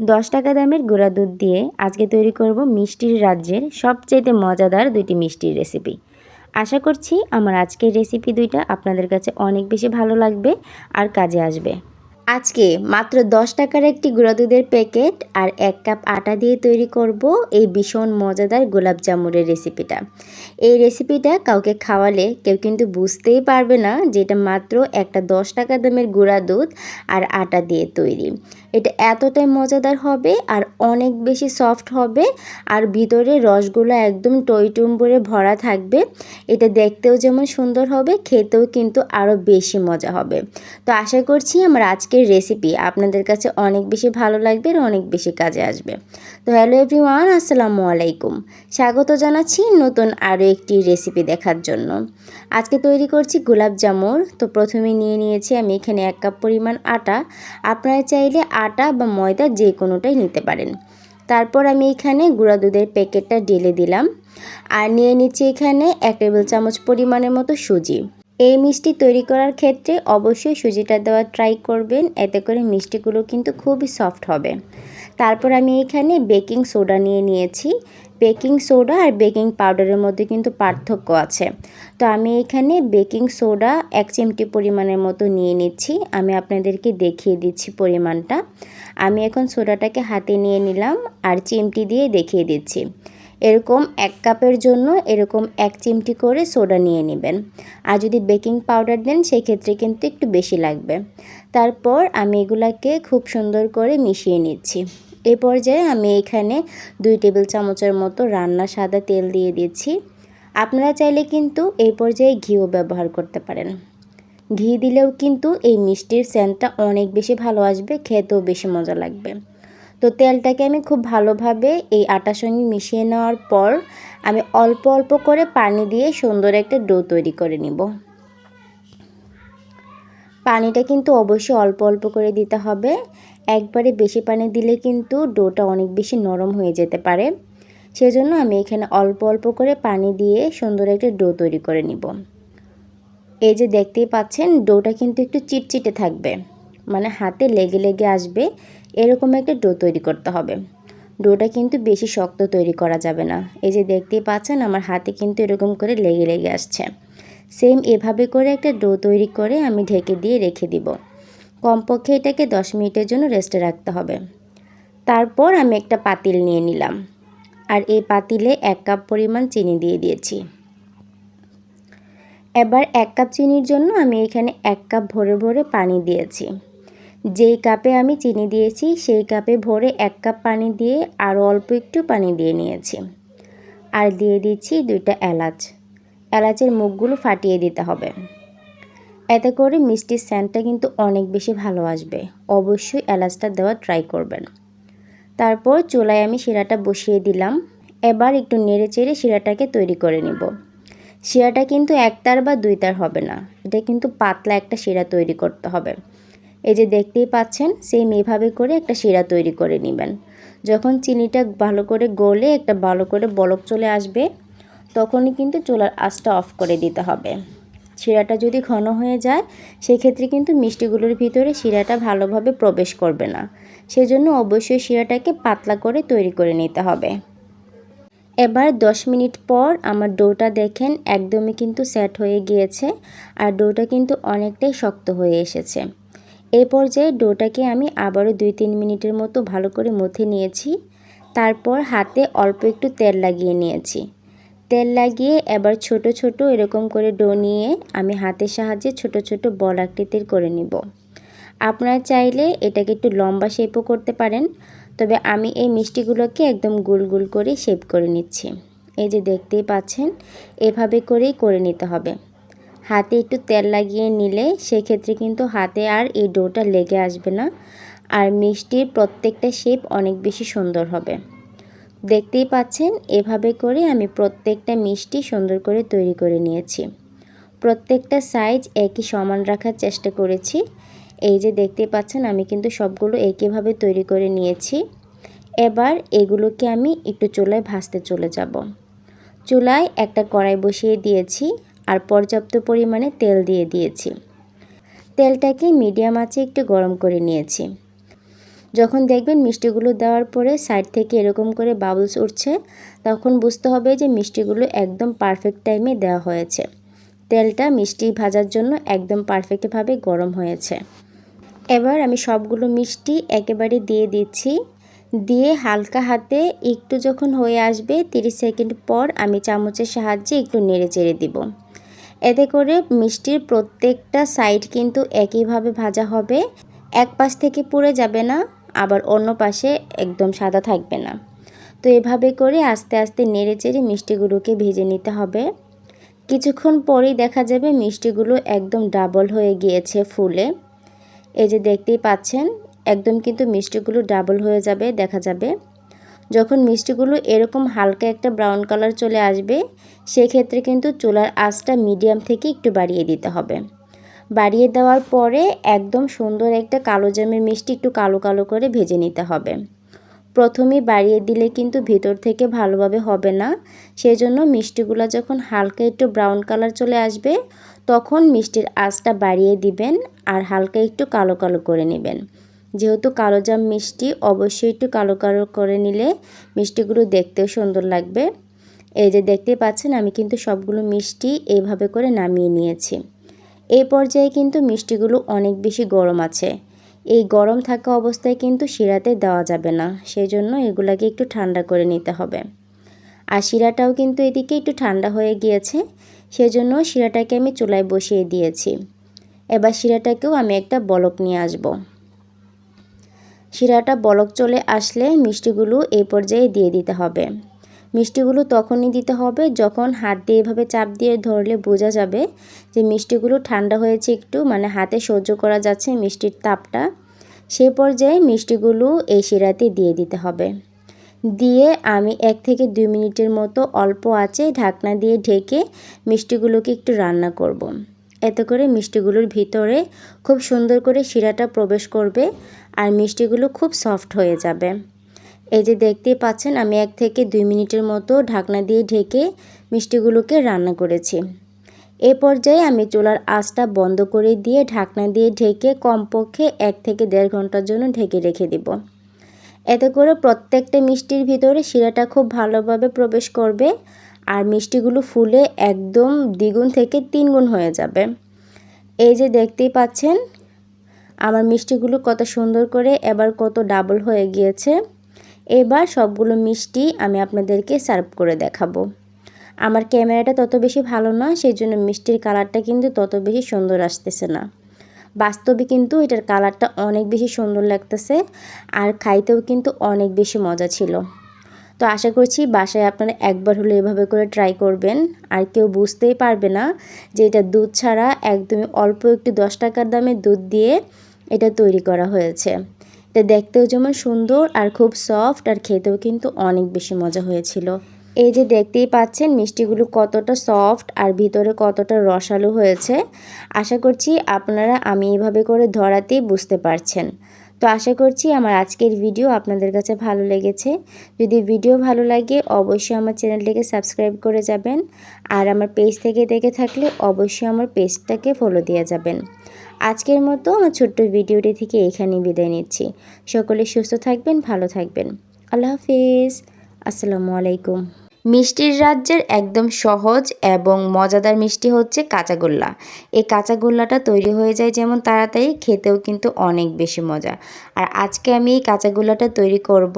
দশ টাকা দামের গুঁড়া দুধ দিয়ে আজকে তৈরি করব মিষ্টির রাজ্যের সবচেয়ে মজাদার দুইটি মিষ্টির রেসিপি। আশা করছি আমার আজকের রেসিপি দুইটা আপনাদের কাছে অনেক বেশি ভালো লাগবে আর কাজে আসবে। আজকে মাত্র দশ টাকার একটি গুঁড়া দুধের প্যাকেট আর এক কাপ আটা দিয়ে তৈরি করব এই ভীষণ মজাদার গোলাপ জামুনের রেসিপিটা। এই রেসিপিটা কাউকে খাওয়ালে কেউ কিন্তু বুঝতেই পারবে না যে এটা মাত্র একটা দশ টাকা দামের গুঁড়া দুধ আর আটা দিয়ে তৈরি। এটা এতটাই মজাদার হবে আর অনেক বেশি সফট হবে আর ভিতরে রসগুলো একদম টইটুম্বরে ভরা থাকবে। এটা দেখতেও যেমন সুন্দর হবে, খেতেও কিন্তু আরও বেশি মজা হবে। তো আশা করছি আমার আজকের রেসিপি আপনাদের কাছে অনেক বেশি ভালো লাগবে আর অনেক বেশি কাজে আসবে। তো হ্যালো এভরিওয়ান আসসালামু আলাইকুম। স্বাগত জানাচ্ছি নতুন আরও একটি রেসিপি দেখার জন্য। আজকে তৈরি করছি গোলাপ জামুর। তো প্রথমে নিয়ে নিয়েছি আমি এখানে এক কাপ পরিমাণ আটা। আপনারা চাইলে আটা বা ময়দা যে কোনোটাই নিতে পারেন। তারপর আমি এখানে গুঁড়া দুধের প্যাকেটটা ঢেলে দিলাম। আর নিয়ে নিচ্ছি এখানে এক টেবিল চামচ পরিমাণের মতো সুজি। এই মিষ্টি তৈরি করার ক্ষেত্রে অবশ্যই সুজিটা দেওয়া ট্রাই করবেন। এতে করে মিষ্টিগুলো কিন্তু খুবই সফট হবে। তারপর আমি এখানে বেকিং সোডা নিয়ে নিয়েছি। বেকিং সোডা আর বেকিং পাউডারের মধ্যে কিন্তু পার্থক্য আছে। তো আমি এখানে বেকিং সোডা এক চিমটি পরিমাণের মতো নিয়ে নিচ্ছি। আমি আপনাদেরকে দেখিয়ে দিচ্ছি পরিমাণটা। আমি এখন সোডাটাকে হাতে নিয়ে নিলাম আর চিমটি দিয়ে দেখিয়ে দিচ্ছি। এরকম এক কাপের জন্য এরকম এক চিমটি করে সোডা নিয়ে নেবেন। আর যদি বেকিং পাউডার দেন সেই ক্ষেত্রে কিন্তু একটু বেশি লাগবে। তারপর আমি এগুলাকে খুব সুন্দর করে মিশিয়ে নিচ্ছি। এ পর্যায়ে আমি এখানে দুই টেবিল চামচের মতো রান্না সাদা তেল দিয়ে দিচ্ছি। আপনারা চাইলে কিন্তু এই পর্যায়ে ঘিও ব্যবহার করতে পারেন। ঘি দিলেও কিন্তু এই মিষ্টির সেন্টটা অনেক বেশি ভালো আসবে, খেতেও বেশি মজা লাগবে। তো তেলটাকে আমি খুব ভালোভাবে এই আটার সঙ্গে মিশিয়ে নেওয়ার পর আমি অল্প অল্প করে পানি দিয়ে সুন্দর একটা ডো তৈরি করে নিব। পানিটা কিন্তু অবশ্যই অল্প অল্প করে দিতে হবে। একবারে বেশি পানি দিলে কিন্তু ডোটা অনেক বেশি নরম হয়ে যেতে পারে। সেজন্য আমি এখানে অল্প অল্প করে পানি দিয়ে সুন্দর একটা ডো তৈরি করে নিব। এই যে দেখতেই পাচ্ছেন, ডোটা কিন্তু একটু চিটচিটে থাকবে। মানে হাতে লেগে লেগে আসবে। এরকম একটা ডো তৈরি করতে হবে। ডোটা কিন্তু বেশি শক্ত তৈরি করা যাবে না। এই যে দেখতেই পাচ্ছেন, আমার হাতে কিন্তু এরকম করে লেগে লেগে আসছে। সেম এভাবে করে একটা ডো তৈরি করে আমি ঢেকে দিয়ে রেখে দিব। কমপক্ষে এটাকে দশ মিনিটের জন্য রেস্টে রাখতে হবে। তারপর আমি একটা পাতিল নিয়ে নিলাম। আর এই পাতিলে এক কাপ পরিমাণ চিনি দিয়ে দিয়েছি। এবার এক কাপ চিনির জন্য আমি এখানে এক কাপ ভরে ভরে পানি দিয়েছি। যেই কাপে আমি চিনি দিয়েছি, সেই কাপে ভরে এক কাপ পানি দিয়ে আরও অল্প একটু পানি দিয়ে নিয়েছি। আর দিয়ে দিচ্ছি দুইটা এলাচ। এলাচের মুখগুলো ফাটিয়ে দিতে হবে। এতে করে মিষ্টির স্যান্ডটা কিন্তু অনেক বেশি ভালো আসবে। অবশ্যই এলাচটা দেওয়া ট্রাই করবেন। তারপর চুলায় আমি শিরাটা বসিয়ে দিলাম। এবার একটু নেড়ে চেড়ে শিরাটাকে তৈরি করে নিব। শিরাটা কিন্তু একতার বা দুইতার হবে না। এটা কিন্তু পাতলা একটা শিরা তৈরি করতে হবে। এই যে দেখতেই পাচ্ছেন সেম এভাবে করে একটা শিরা তৈরি করে নেবেন। যখন চিনিটা ভালো করে গলে, একটা ভালো করে বলক চলে আসবে, তখনই কিন্তু চুলার আঁচটা অফ করে দিতে হবে। শিরাটা যদি ঘন হয়ে যায়, সেক্ষেত্রে কিন্তু মিষ্টিগুলোর ভিতরে শিরাটা ভালোভাবে প্রবেশ করবে না। সেজন্য অবশ্যই শিরাটাকে পাতলা করে তৈরি করে নিতে হবে। এবার 10 মিনিট পর আমার ডোটা দেখেন একদমই কিন্তু সেট হয়ে গিয়েছে, আর ডোটা কিন্তু অনেকটাই শক্ত হয়ে এসেছে। এই পর্যায়ে ডোটাকে আমি আবারও দুই তিন মিনিটের মতো ভালো করে মথে নিয়েছি। তারপর হাতে অল্প একটু তেল লাগিয়ে নিয়েছি। তেল লাগিয়ে এবার ছোট ছোট এরকম করে ডো নিয়ে আমি হাতের সাহায্যে ছোট ছোট বল আকৃতির করে নিব। আপনারা চাইলে এটাকে একটু লম্বা শেপও করতে পারেন, তবে আমি এই মিষ্টিগুলোকে একদম গোল গোল করে শেপ করে নিচ্ছি। এই যে দেখতেই পাচ্ছেন, এভাবে করেই করে নিতে হবে। হাতে একটু তেল লাগিয়ে নিলে সেক্ষেত্রে কিন্তু হাতে আর এই ডোটা লেগে আসবে না। আর মিষ্টির প্রত্যেকটা শেপ অনেক বেশি সুন্দর হবে। দেখতেই পাচ্ছেন, এভাবে করে আমি প্রত্যেকটা মিষ্টি সুন্দর করে তৈরি করে নিয়েছি। প্রত্যেকটা সাইজ একই সমান রাখার চেষ্টা করেছি। এই যে দেখতে পাচ্ছেন, আমি কিন্তু সবগুলো একইভাবে তৈরি করে নিয়েছি। এবার এগুলোকে আমি একটু চুলায় ভাজতে চলে যাব। চুলায় একটা কড়াই বসিয়ে দিয়েছি। আর পর্যাপ্ত পরিমাণে তেল দিয়ে দিয়েছি। তেলটাকে মিডিয়াম আঁচে একটু গরম করে নিয়েছি। যখন দেখবেন মিষ্টিগুলো দেওয়ার পরে সাইড থেকে এরকম করে বাবলস উঠছে, তখন বুঝতে হবে যে মিষ্টিগুলো একদম পারফেক্ট টাইমে দেওয়া হয়েছে। তেলটা মিষ্টি ভাজার জন্য একদম পারফেক্টভাবে গরম হয়েছে। এবার আমি সবগুলো মিষ্টি একেবারে দিয়ে দিচ্ছি। দিয়ে হালকা হাতে একটু যখন হয়ে আসবে 30 সেকেন্ড পর আমি চামচের সাহায্যে একটু নেড়ে চেড়ে দিব। এতে করে মিষ্টির প্রত্যেকটা সাইড কিন্তু একইভাবে ভাজা হবে। এক পাশ থেকে পুড়ে যাবে না, আবার অন্য পাশে একদম সাদা থাকবে না। তো এভাবে করে আস্তে আস্তে নেড়ে চেড়ে মিষ্টিগুলোকে ভেজে নিতে হবে। কিছুক্ষণ পরেই দেখা যাবে মিষ্টিগুলো একদম ডাবল হয়ে গিয়েছে ফুলে। এই যে দেখতেই পাচ্ছেন, একদম কিন্তু মিষ্টিগুলো ডাবল হয়ে যাবে, দেখা যাবে। যখন মিষ্টিগুলো এরকম হালকা একটা ব্রাউন কালার চলে আসবে, সেক্ষেত্রে কিন্তু চুলার আঁচটা মিডিয়াম থেকে একটু বাড়িয়ে দিতে হবে। বাড়িয়ে দেওয়ার পরে একদম সুন্দর একটা কালো জামের মিষ্টি একটু কালো কালো করে ভেজে নিতে হবে। প্রথমে বাড়িয়ে দিলে কিন্তু ভিতর থেকে ভালোভাবে হবে না। সেই জন্য মিষ্টিগুলো যখন হালকা একটু ব্রাউন কালার চলে আসবে, তখন মিষ্টির আঁচটা বাড়িয়ে দিবেন আর হালকা একটু কালো কালো করে নেবেন। যেহেতু কালো জাম মিষ্টি, অবশ্যই একটু কালো কালো করে নিলে মিষ্টিগুলো দেখতেও সুন্দর লাগবে। এই যে দেখতে পাচ্ছেন, আমি কিন্তু সবগুলো মিষ্টি এইভাবে করে নামিয়ে নিয়েছি। এই পর্যায়ে কিন্তু মিষ্টিগুলো অনেক বেশি গরম আছে। এই গরম থাকা অবস্থায় কিন্তু শিরাতে দেওয়া যাবে না সেই জন্য এগুলাকে একটু ঠান্ডা করে নিতে হবে। আর শিরাটাও কিন্তু এদিকে একটু ঠান্ডা হয়ে গিয়েছে, সেজন্য শিরাটাকে আমি চুলায় বসিয়ে দিয়েছি। এবার শিরাটাকেও আমি একটা বলক নিয়ে আসব। শিরাটা বলক চলে আসলে মিষ্টিগুলো এই পর্যায়ে দিয়ে দিতে হবে। মিষ্টিগুলো তখনই দিতে হবে যখন হাত দিয়ে এভাবে চাপ দিয়ে ধরলে বোঝা যাবে যে মিষ্টিগুলো ঠান্ডা হয়েছে একটু মানে হাতে সহ্য করা যাচ্ছে মিষ্টির তাপটা। সে পর্যায়ে মিষ্টিগুলো এই শিরাতে দিয়ে দিতে হবে। দিয়ে আমি এক থেকে দুই মিনিটের মতো অল্প আছে ঢাকনা দিয়ে ঢেকে মিষ্টিগুলোকে একটু রান্না করব। এতে করে মিষ্টিগুলোর ভিতরে খুব সুন্দর করে শিরাটা প্রবেশ করবে আর মিষ্টিগুলো খুব সফট হয়ে যাবে। এই যে দেখতেই পাচ্ছেন, আমি এক থেকে দুই মিনিটের মতো ঢাকনা দিয়ে ঢেকে মিষ্টিগুলোকে রান্না করেছি। এ পর্যায়ে আমি চুলার আঁচটা বন্ধ করে দিয়ে ঢাকনা দিয়ে ঢেকে কমপক্ষে এক থেকে দেড় ঘণ্টার জন্য ঢেকে রেখে দিব। এতে করে প্রত্যেকটা মিষ্টির ভিতরে শিরাটা খুব ভালোভাবে প্রবেশ করবে আর মিষ্টিগুলো ফুলে একদম দ্বিগুণ থেকে তিনগুণ হয়ে যাবে। এই যে দেখতেই পাচ্ছেন, আমার মিষ্টিগুলো কত সুন্দর করে এবার কত ডাবল হয়ে গিয়েছে। এবার সবগুলো মিষ্টি আমি আপনাদেরকে সার্ভ করে দেখাবো। আমার ক্যামেরাটা তত বেশি ভালো না সেই জন্য মিষ্টির কালারটা কিন্তু তত বেশি সুন্দর আসতেছে না। বাস্তবে কিন্তু এটার কালারটা অনেক বেশি সুন্দর লাগতেছে, আর খাইতেও কিন্তু অনেক বেশি মজা ছিল। তো আশা করছি বাসায় আপনারা একবার হলে এভাবে করে ট্রাই করবেন। আর কেউ বুঝতেই পারবে না যে এটা দুধ ছাড়া একদমই অল্প একটু দশ টাকার দামে দুধ দিয়ে এটা তৈরি করা হয়েছে। এটা দেখতেও যেমন সুন্দর আর খুব সফট আর খেতেও কিন্তু অনেক বেশি মজা হয়েছিল। এই যে দেখতেই পাচ্ছেন মিষ্টিগুলো কতটা সফট আর ভিতরে কতটা রসালো হয়েছে। আশা করছি আপনারা আমি এভাবে করে ধরাতেই বুঝতে পারছেন। তো আশা করছি আমার আজকের ভিডিও আপনাদের কাছে ভালো লেগেছে। যদি ভিডিও ভালো লাগে, অবশ্যই আমার চ্যানেলটিকে সাবস্ক্রাইব করে যাবেন। আর আমার পেজ থেকে দেখে থাকলে অবশ্যই আমার পেজটাকে ফলো দিয়ে যাবেন। আজকের মতো আমার ছোট্ট ভিডিওটি থেকে এখানেই বিদায় নিচ্ছি। সকলে সুস্থ থাকবেন, ভালো থাকবেন। আল্লাহ হাফিজ। আসসালামু আলাইকুম। মিষ্টির রাজ্যের একদম সহজ এবং মজাদার মিষ্টি হচ্ছে কাঁচাগোল্লা এই কাঁচাগোল্লাটা তৈরি হয়ে যায় যেমন তাড়াতাড়ি, খেতেও কিন্তু অনেক বেশি মজা। আর আজকে আমি এই কাঁচাগোল্লাটা তৈরি করব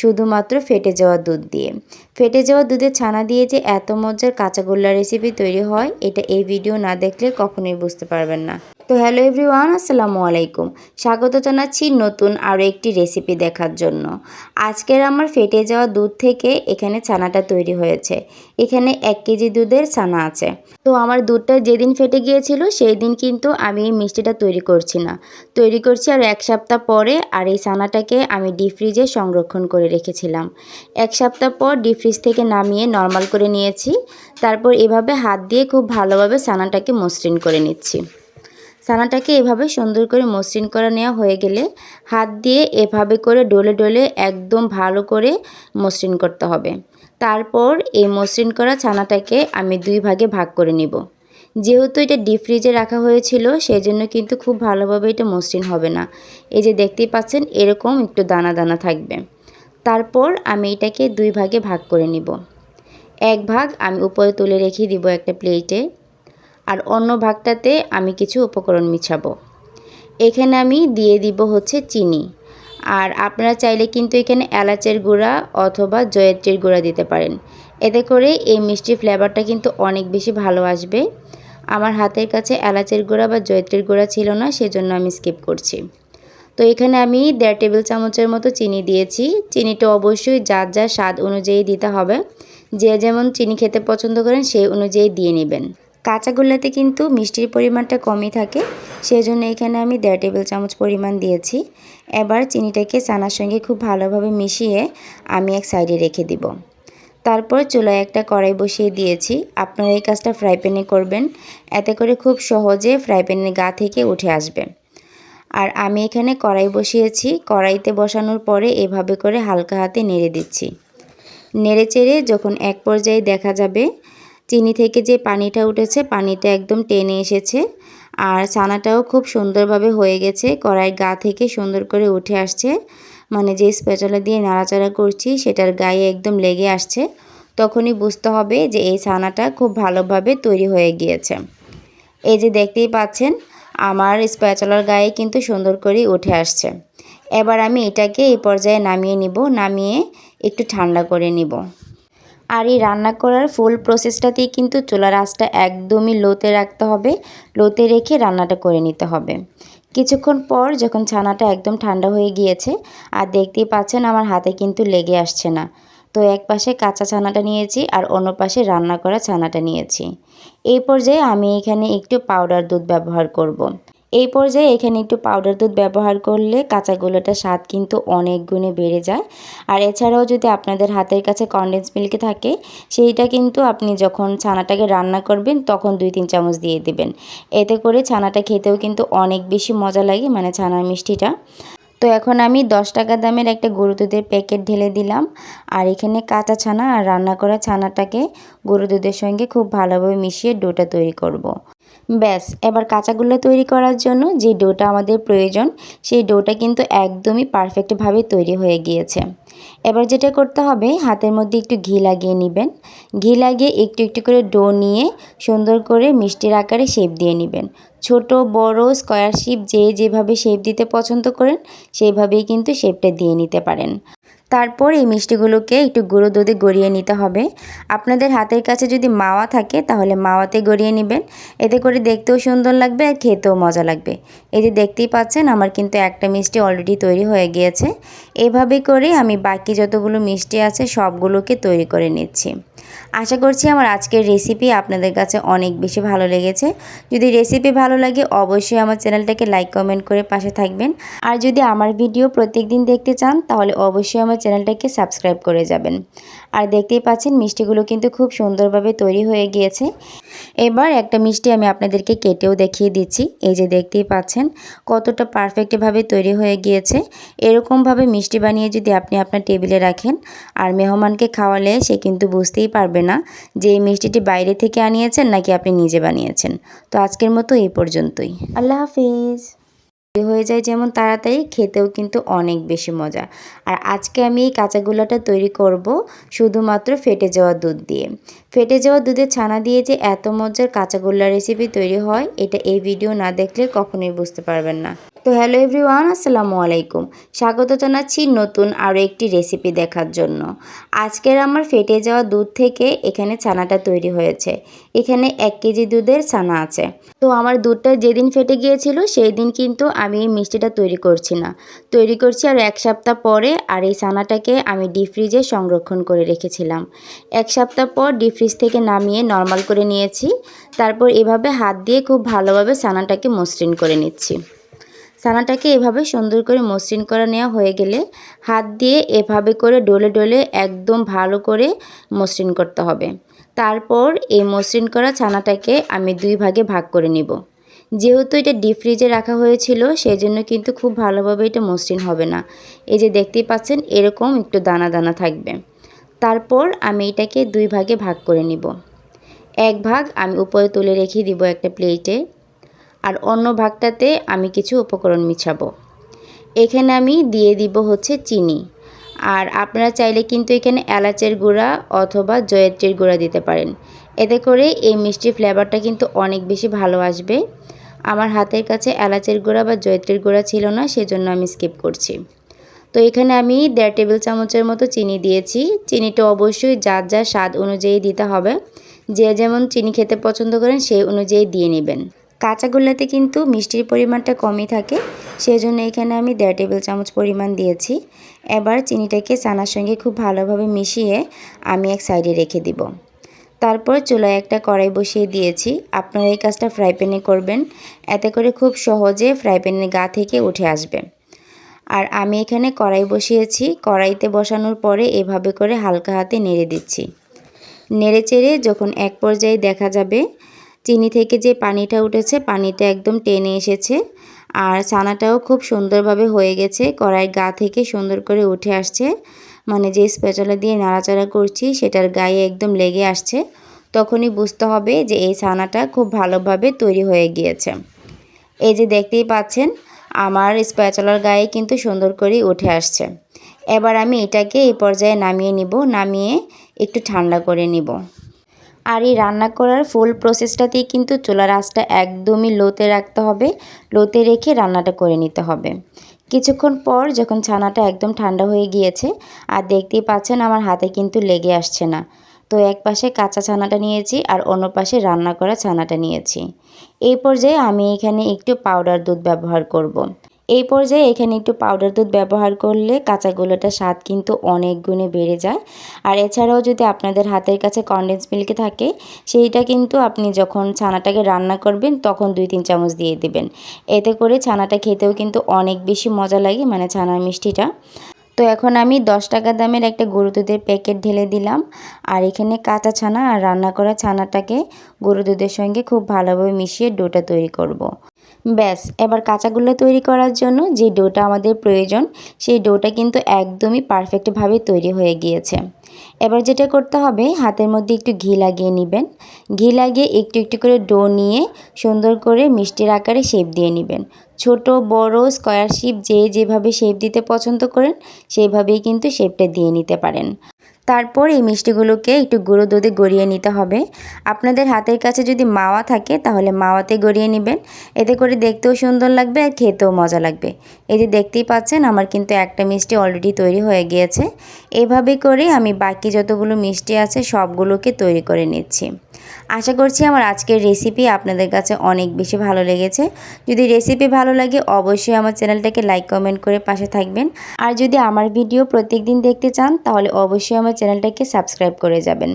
শুধুমাত্র ফেটে যাওয়া দুধ দিয়ে। ফেটে যাওয়া দুধের ছানা দিয়ে যে এত মজার কাঁচাগোল্লা রেসিপি তৈরি হয়, এটা এই ভিডিও না দেখলে কখনোই বুঝতে পারবেন না। তো হ্যালো এভরিওয়ান, আসসালামু আলাইকুম। স্বাগত জানাচ্ছি নতুন আরও একটি রেসিপি দেখার জন্য। আজকের আমার ফেটে যাওয়া দুধ থেকে এখানে ছানাটা তৈরি হয়েছে। এখানে এক কেজি দুধের ছানা আছে। তো আমার দুধটা যেদিন ফেটে গিয়েছিল সেই দিন কিন্তু আমি এই মিষ্টিটা তৈরি করছি না। তৈরি করছি আর এক সপ্তাহ পরে আর এই ছানাটাকে আমি ডিপ ফ্রিজে সংরক্ষণ করে রেখেছিলাম। এক সপ্তাহ পর ডিপ ফ্রিজ থেকে নামিয়ে নর্মাল করে নিয়েছি। তারপর এভাবে হাত দিয়ে খুব ভালোভাবে ছানাটাকে মসৃণ করে নিচ্ছি। ছানাটাকে এভাবে সুন্দর করে মসৃণ করে নেওয়া হয়ে গেলে হাত দিয়ে এভাবে করে ডলে ডলে একদম ভালো করে মসৃণ করতে হবে। তারপর এই মসৃণ করা ছানাটাকে আমি দুই ভাগে ভাগ করে নিব। যেহেতু এটা ডিপ ফ্রিজে রাখা হয়েছিল সেই জন্য কিন্তু খুব ভালোভাবে এটা মসৃণ হবে না। এই যে দেখতেই পাচ্ছেন, এরকম একটু দানা দানা থাকবে। তারপর আমি এটাকে দুই ভাগে ভাগ করে নিব। এক ভাগ আমি উপরে তুলে রেখে দিব একটা প্লেটে আর অন্য ভাগটাতে আমি কিছু উপকরণ মিশাবো। এখানে আমি দিয়ে দিব হচ্ছে চিনি। আর আপনারা চাইলে কিন্তু এখানে এলাচের গুঁড়া অথবা জয়ত্রীর গুঁড়া দিতে পারেন। এতে করে এই মিষ্টির ফ্লেভারটা কিন্তু অনেক বেশি ভালো আসবে। আমার হাতের কাছে এলাচের গুঁড়া বা জয়ত্রীর গুঁড়া ছিল না, সেজন্য আমি স্কিপ করছি। তো এখানে আমি দেড় টেবিল চামচের মতো চিনি দিয়েছি। চিনিটা অবশ্যই যার যার স্বাদ অনুযায়ী দিতে হবে। যে যেমন চিনি খেতে পছন্দ করেন সেই অনুযায়ী দিয়ে নেবেন। কাঁচাগোল্লাতে কিন্তু মিষ্টির পরিমাণটা কমই থাকে সেই জন্য এখানে আমি দেড় টেবিল চামচ পরিমাণ দিয়েছি। এবার চিনিটাকে চানার সঙ্গে খুব ভালোভাবে মিশিয়ে আমি এক সাইডে রেখে দিব। তারপর চুলায় একটা কড়াই বসিয়ে দিয়েছি। আপনারা এই কাজটা ফ্রাই প্যানে করবেন। এতে করে খুব সহজে ফ্রাই প্যানের গা থেকে উঠে আসবে। আর আমি এখানে কড়াই বসিয়েছি। কড়াইতে বসানোর পরে এভাবে করে হালকা হাতে নেড়ে দিচ্ছি। নেড়ে চেড়ে যখন এক পর্যায়ে দেখা যাবে চিনি থেকে যে পানিটা উঠেছে, পানিটা একদম টেনে এসেছে। আর ছানাটাও খুব সুন্দরভাবে হয়ে গেছে, কড়াই গা থেকে সুন্দর করে উঠে আসছে। মানে যে স্পেচলা দিয়ে নাড়াচাড়া করছি, সেটার গায়ে একদম লেগে আসছে। তখনই বুঝতে হবে যে এই ছানাটা খুব ভালোভাবে তৈরি হয়ে গিয়েছে। এই যে দেখতেই পাচ্ছেন, আমার স্প্যাচলার গায়ে কিন্তু সুন্দর করে উঠে আসছে। এবার আমি এটাকে এই পর্যায়ে নামিয়ে নিব, নামিয়ে একটু ঠান্ডা করে নিব। আর এই রান্না করার ফুল প্রসেসটাতেই কিন্তু চুলার আঁচটা একদমই লোতে রাখতে হবে। লোতে রেখে রান্নাটা করে নিতে হবে। কিছুক্ষণ পর যখন ছানাটা একদম ঠান্ডা হয়ে গিয়েছে, আর দেখতেই পাচ্ছেন আমার হাতে কিন্তু লেগে আসছে না। তো এক পাশে কাঁচা ছানাটা নিয়েছি, আর অন্য পাশে রান্না করা ছানাটা নিয়েছি। এই পর্যায়ে আমি এখানে একটু পাউডার দুধ ব্যবহার করব। এই পর্যায়ে এখানে একটু পাউডার দুধ ব্যবহার করলে কাঁচাগুলোটার স্বাদ কিন্তু অনেক গুণে বেড়ে যায়। আর এছাড়াও যদি আপনাদের হাতের কাছে কনডেন্স মিল্ক থাকে, সেইটা কিন্তু আপনি যখন ছানাটাকে রান্না করবেন, তখন দুই তিন চামচ দিয়ে দেবেন। এতে করে ছানাটা খেতেও কিন্তু অনেক বেশি মজা লাগে মানে ছানার মিষ্টিটা। তো এখন আমি দশ টাকা দামের একটা গরু দুধের প্যাকেট ঢেলে দিলাম। আর এখানে কাঁচা ছানা আর রান্না করা ছানাটাকে গরু দুধের সঙ্গে খুব ভালোভাবে মিশিয়ে ডোটা তৈরি করব। ব্যাস, এবার কাঁচাগুলো তৈরি করার জন্য যে ডোটা আমাদের প্রয়োজন, সেই ডোটা কিন্তু একদমই পারফেক্টভাবে তৈরি হয়ে গিয়েছে। এবার যেটা করতে হবে, হাতের মধ্যে একটু ঘি লাগিয়ে নেবেন। ঘি লাগিয়ে একটু একটু করে ডো নিয়ে সুন্দর করে মিষ্টির আকারে শেপ দিয়ে নেবেন। ছোট, বড় স্কোয়ার শেপ যে যেভাবে শেপ দিতে পছন্দ করেন, সেইভাবেই কিন্তু শেপটা দিয়ে নিতে পারেন। তারপর এই মিষ্টিগুলোকে একটু গুঁড়ো দুধে গড়িয়ে নিতে হবে। আপনাদের হাতের কাছে যদি মাওয়া থাকে, তাহলে মাওয়াতে গড়িয়ে নেবেন। এতে করে দেখতেও সুন্দর লাগবে আর খেতেও মজা লাগবে। এই যে দেখতেই পাচ্ছেন, আমার কিন্তু একটা মিষ্টি অলরেডি তৈরি হয়ে গিয়েছে। এভাবে করে আমি বাকি যতগুলো মিষ্টি আছে, সবগুলোকে তৈরি করে নিচ্ছি। আশা করছি আমার আজকের রেসিপি আপনাদের কাছে অনেক বেশি ভালো লেগেছে। যদি রেসিপি ভালো লাগে, অবশ্যই আমার চ্যানেলটাকে লাইক কমেন্ট করে পাশে থাকবেন। আর যদি আমার ভিডিও প্রত্যেক দিন দেখতে চান, তাহলে অবশ্যই আমার চ্যানেলটাকে সাবস্ক্রাইব করে যাবেন। আর দেখতেই পাচ্ছেন, মিষ্টিগুলো কিন্তু খুব সুন্দরভাবে তৈরি হয়ে গিয়েছে। এবার একটা মিষ্টি আমি আপনাদেরকে কেটেও দেখিয়ে দিচ্ছি। এই যে দেখতেই পাচ্ছেন, কতটা পারফেক্টভাবে তৈরি হয়ে গিয়েছে। এরকমভাবে মিষ্টি বানিয়ে যদি আপনি আপনার টেবিলে রাখেন, আর মেহমানকে খাওয়ালে সে কিন্তু বুঝতেই পারবে না যে এই মিষ্টিটি বাইরে থেকে আনিয়েছেন নাকি আপনি নিজে বানিয়েছেন। তো আজকের মতো এই পর্যন্তই। আল্লাহ হাফিজ। হয়ে যায় যেমন তাড়াতাড়ি, খেতেও কিন্তু অনেক বেশি মজা। আর আজকে আমি এই কাঁচাগুলাটা তৈরি করব শুধুমাত্র ফেটে যাওয়া দুধ দিয়ে। ফেটে যাওয়া দুধের ছানা দিয়ে যে এত মজার কাঁচাগোল্লা রেসিপি তৈরি হয়, এটা এই ভিডিও না দেখলে কখনোই বুঝতে পারবেন না। তো হ্যালো এভরিওয়ান, আসসালামু আলাইকুম। স্বাগত জানাচ্ছি নতুন আরও একটি রেসিপি দেখার জন্য। আজকের আমার ফেটে যাওয়া দুধ থেকে এখানে ছানাটা তৈরি হয়েছে। এখানে এক কেজি দুধের ছানা আছে। তো আমার দুধটা যেদিন ফেটে গিয়েছিল সেই দিন কিন্তু আমি এই মিষ্টিটা তৈরি করছি না। তৈরি করছি আর এক সপ্তাহ পরে আর এই ছানাটাকে আমি ডিপ ফ্রিজে সংরক্ষণ করে রেখেছিলাম। এক সপ্তাহ পর ডিপ ফ্রিজ থেকে নামিয়ে নর্মাল করে নিয়েছি। তারপর এভাবে হাত দিয়ে খুব ভালোভাবে ছানাটাকে মসৃণ করে নিচ্ছি। ছানাটাকে এভাবে সুন্দর করে মসৃণ করে নেওয়া হয়ে গেলে হাত দিয়ে এভাবে করে ডলে ডলে একদম ভালো করে মসৃণ করতে হবে। তারপর এই মসৃণ করা ছানাটাকে আমি দুই ভাগে ভাগ করে নিব। যেহেতু এটা ডিপ ফ্রিজে রাখা হয়েছিল সেই জন্য কিন্তু খুব ভালোভাবে এটা মসৃণ হবে না। এই যে দেখতেই পাচ্ছেন, এরকম একটু দানা দানা থাকবে। তারপর আমি এটাকে দুই ভাগে ভাগ করে নিব। এক ভাগ আমি উপরে তুলে রেখে দিব একটা প্লেটে আর অন্য ভাগটাতে আমি কিছু উপকরণ মিশাবো। এখানে আমি দিয়ে দিব হচ্ছে চিনি। আর আপনারা চাইলে কিন্তু এখানে এলাচের গুঁড়া অথবা জয়ত্রীর গুঁড়া দিতে পারেন। এতে করে এই মিষ্টির ফ্লেভারটা কিন্তু অনেক বেশি ভালো আসবে। আমার হাতের কাছে এলাচের গুঁড়া বা জয়ত্রীর গুঁড়া ছিল না, সেজন্য আমি স্কিপ করছি। তো এখানে আমি দেড় টেবিল চামচের মতো চিনি দিয়েছি। চিনিটা অবশ্যই যার যার স্বাদ অনুযায়ী দিতে হবে। যে যেমন চিনি খেতে পছন্দ করেন, সেই অনুযায়ী দিয়ে নেবেন। কাঁচাগোল্লাতে কিন্তু মিষ্টির পরিমাণটা কমই থাকে সেই জন্য এখানে আমি দেড় টেবিল চামচ পরিমাণ দিয়েছি। এবার চিনিটাকে চানার সঙ্গে খুব ভালোভাবে মিশিয়ে আমি এক সাইডে রেখে দিব। তারপর চুলায় একটা কড়াই বসিয়ে দিয়েছি। আপনারা এই কাজটা ফ্রাই প্যানে করবেন, এতে করে খুব সহজে ফ্রাই প্যানের গা থেকে উঠে আসবে। আর আমি এখানে কড়াই বসিয়েছি। কড়াইতে বসানোর পরে এভাবে করে হালকা হাতে নেড়ে দিচ্ছি। নেড়ে চেড়ে যখন এক পর্যায়ে দেখা যাবে চিনি থেকে যে পানিটা উঠেছে, পানিটা একদম টেনে এসেছে। আর ছানাটাও খুব সুন্দরভাবে হয়ে গেছে কড়াইয়ের গা থেকে সুন্দর করে উঠে আসছে। মানে যে স্পেচালা দিয়ে নাড়াচাড়া করছি, সেটার গায়ে একদম লেগে আসছে। তখনই বুঝতে হবে যে এই ছানাটা খুব ভালোভাবে তৈরি হয়ে গিয়েছে। এই যে দেখতেই পাচ্ছেন, আমার স্প্যাচলার গায়ে কিন্তু সুন্দর করে উঠে আসছে। এবার আমি এটাকে এই পর্যায়ে নামিয়ে নিব, নামিয়ে একটু ঠান্ডা করে নিব। আর এই রান্না করার ফুল প্রসেসটাতেই কিন্তু চুলার আঁচটা একদমই লোতে রাখতে হবে। লোতে রেখে রান্নাটা করে নিতে হবে। কিছুক্ষণ পর যখন ছানাটা একদম ঠান্ডা হয়ে গিয়েছে, আর দেখতেই পাচ্ছেন আমার হাতে কিন্তু লেগে আসছে না। তো এক পাশে কাঁচা ছানাটা নিয়েছি, আর অন্য পাশে রান্না করা ছানাটা নিয়েছি। এই পর্যায়ে আমি এখানে একটু পাউডার দুধ ব্যবহার করব। এই পর্যায়ে এখানে একটু পাউডার দুধ ব্যবহার করলে কাঁচাগুলোটার স্বাদ কিন্তু অনেক গুণে বেড়ে যায়। আর এছাড়াও যদি আপনাদের হাতের কাছে কনডেন্স মিল্ক থাকে, সেইটা কিন্তু আপনি যখন ছানাটাকে রান্না করবেন, তখন দুই তিন চামচ দিয়ে দেবেন। এতে করে ছানাটা খেতেও কিন্তু অনেক বেশি মজা লাগে মানে ছানার মিষ্টিটা। তো এখন আমি দশ টাকা দামের একটা গরু দুধের প্যাকেট ঢেলে দিলাম। আর এখানে কাঁচা ছানা আর রান্না করা ছানাটাকে গরু দুধের সঙ্গে খুব ভালোভাবে মিশিয়ে ডোটা তৈরি করব। ব্যাস, এবার কাঁচাগুলো তৈরি করার জন্য যে ডোটা আমাদের প্রয়োজন, সেই ডোটা কিন্তু একদমই পারফেক্টভাবে তৈরি হয়ে গিয়েছে। এবার যেটা করতে হবে, হাতের মধ্যে একটু ঘি লাগিয়ে নেবেন। ঘি লাগিয়ে একটু একটু করে ডো নিয়ে সুন্দর করে মিষ্টির আকারে শেপ দিয়ে নেবেন। ছোট, বড় স্কোয়ার শেপ যে যেভাবে শেপ দিতে পছন্দ করেন, সেইভাবেই কিন্তু শেপটা দিয়ে নিতে পারেন। তারপর এই মিষ্টিগুলোকে একটু গুঁড়ো দুধে গড়িয়ে নিতে হবে। আপনাদের হাতের কাছে যদি মাওয়া থাকে, তাহলে মাওয়াতে গড়িয়ে নেবেন। এতে করে দেখতেও সুন্দর লাগবে আর খেতেও মজা লাগবে। এই যে দেখতেই পাচ্ছেন, আমার কিন্তু একটা মিষ্টি অলরেডি তৈরি হয়ে গিয়েছে। এভাবে করে আমি বাকি যতগুলো মিষ্টি আছে, সবগুলোকে তৈরি করে নিচ্ছি। আশা করছি আমার আজকের রেসিপি আপনাদের কাছে অনেক বেশি ভালো লেগেছে। যদি রেসিপি ভালো লাগে, অবশ্যই আমার চ্যানেলটাকে লাইক কমেন্ট করে পাশে থাকবেন। আর যদি আমার ভিডিও প্রত্যেক দিন দেখতে চান, তাহলে অবশ্যই আমার চ্যানেলটাকে সাবস্ক্রাইব করে যাবেন।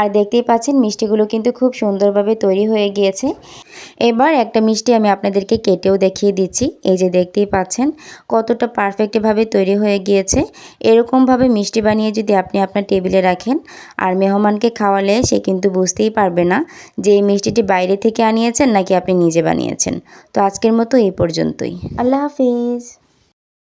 আর দেখতেই পাচ্ছেন, মিষ্টিগুলো কিন্তু খুব সুন্দরভাবে তৈরি হয়ে গিয়েছে। এবার একটা মিষ্টি আমি আপনাদেরকে কেটেও দেখিয়ে দিচ্ছি। এই যে দেখতেই পাচ্ছেন, কতটা পারফেক্টভাবে তৈরি হয়ে গিয়েছে। এরকমভাবে মিষ্টি বানিয়ে যদি আপনি আপনার টেবিলে রাখেন, আর মেহমানকে খাওয়ালে সে কিন্তু বুঝতেই পারবে না যে এই মিষ্টিটি বাইরে থেকে আনিয়েছেন নাকি আপনি নিজে বানিয়েছেন। তো আজকের মতো এই পর্যন্তই। আল্লাহ হাফিজ।